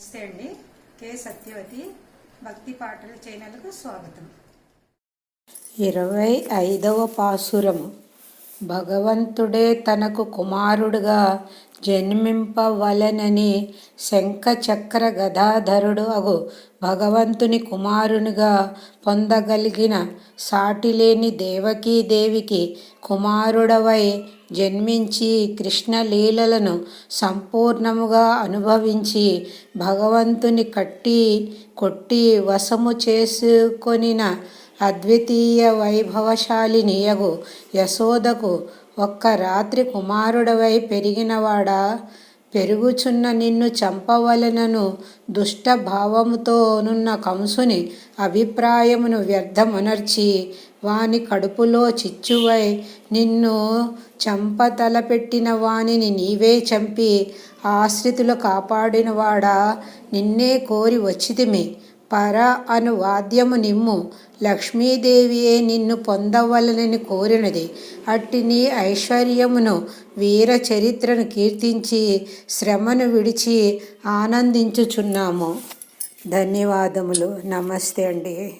నమస్తే అండి. కే సత్యవతి భక్తి పాటల ఛానల్కు స్వాగతం. ఇరవై ఐదవ పాసురము భగవంతుడే తనకు కుమారుడుగా జన్మింపవలెనని శంఖ చక్ర గదాధరుడు అగు భగవంతుని కుమారునిగా పొందగలిగిన సాటిలేని దేవకీదేవికి కుమారుడవై జన్మించి కృష్ణలీలలను సంపూర్ణముగా అనుభవించి భగవంతుని కట్టి కొట్టి వశము చేసుకొనిన అద్వితీయ వైభవశాలినియగు యశోదకు ఒక్క రాత్రి కుమారుడవై పెరిగినవాడా? పెరుగుచున్న నిన్ను చంపవలెనను దుష్ట భావముతోనున్న కంసుని అభిప్రాయమును వ్యర్థమునర్చి వాని కడుపులో చిచ్చువై నిన్ను చంపతలపెట్టిన వానిని నీవే చంపి ఆశ్రితులు కాపాడినవాడా? నిన్నే కోరి వచ్చితిమి. పర అను వాద్యము నిమ్ము. లక్ష్మీదేవియే నిన్ను పొందవలనని కోరినది. అట్టి నీ ఐశ్వర్యమును వీర చరిత్రను కీర్తించి శ్రమను విడిచి ఆనందించుచున్నాము. ధన్యవాదములు. నమస్తే అండి.